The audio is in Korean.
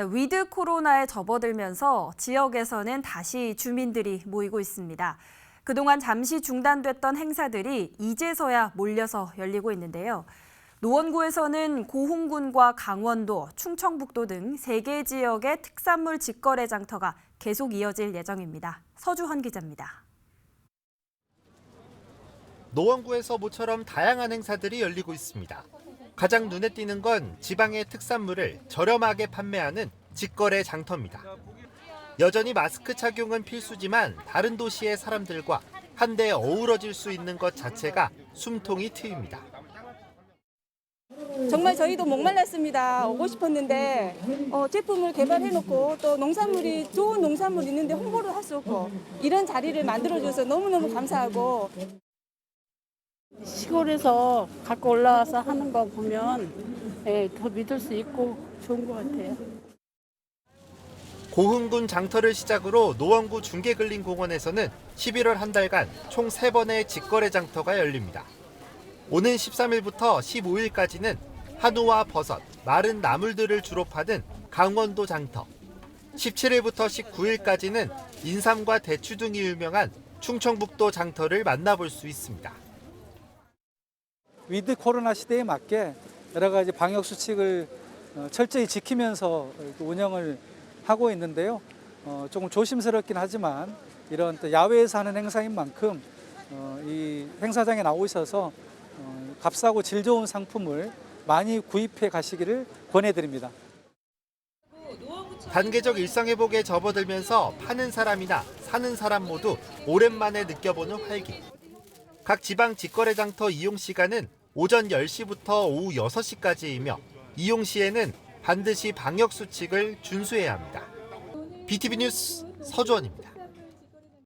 네, 위드 코로나에 접어들면서 지역에서는 다시 주민들이 모이고 있습니다. 그동안 잠시 중단됐던 행사들이 이제서야 몰려서 열리고 있는데요. 노원구에서는 고흥군과 강원도, 충청북도 등세개 지역의 특산물 직거래 장터가 계속 이어질 예정입니다. 서주헌 기자입니다. 노원구에서 모처럼 다양한 행사들이 열리고 있습니다. 가장 눈에 띄는 건 지방의 특산물을 저렴하게 판매하는 직거래 장터입니다. 여전히 마스크 착용은 필수지만 다른 도시의 사람들과 한데 어우러질 수 있는 것 자체가 숨통이 트입니다. 정말 저희도 목말랐습니다. 오고 싶었는데 어, 제품을 개발해놓고 또 농산물이 좋은 농산물 있는데 홍보를 할 수 없고 이런 자리를 만들어줘서 너무너무 감사하고 시골에서 갖고 올라와서 하는 거 보면 예, 더 믿을 수 있고 좋은 것 같아요. 고흥군 장터를 시작으로 노원구 중계근린공원에서는 11월 한 달간 총 3번의 직거래 장터가 열립니다. 오는 13일부터 15일까지는 한우와 버섯, 마른 나물들을 주로 파는 강원도 장터. 17일부터 19일까지는 인삼과 대추 등이 유명한 충청북도 장터를 만나볼 수 있습니다. 위드 코로나 시대에 맞게 여러 가지 방역 수칙을 어, 철저히 지키면서 운영을 하고 있는데요. 어, 조금 조심스럽긴 하지만 이런 또 야외에서 하는 행사인 만큼 어, 이 행사장에 나오셔서 어, 값싸고 질 좋은 상품을 많이 구입해 가시기를 권해드립니다. 단계적 일상회복에 접어들면서 파는 사람이나 사는 사람 모두 오랜만에 느껴보는 활기. 각 지방 직거래 장터 이용 시간은 오전 10시부터 오후 6시까지이며 이용 시에는 반드시 방역 수칙을 준수해야 합니다. BTV 뉴스 서주원입니다.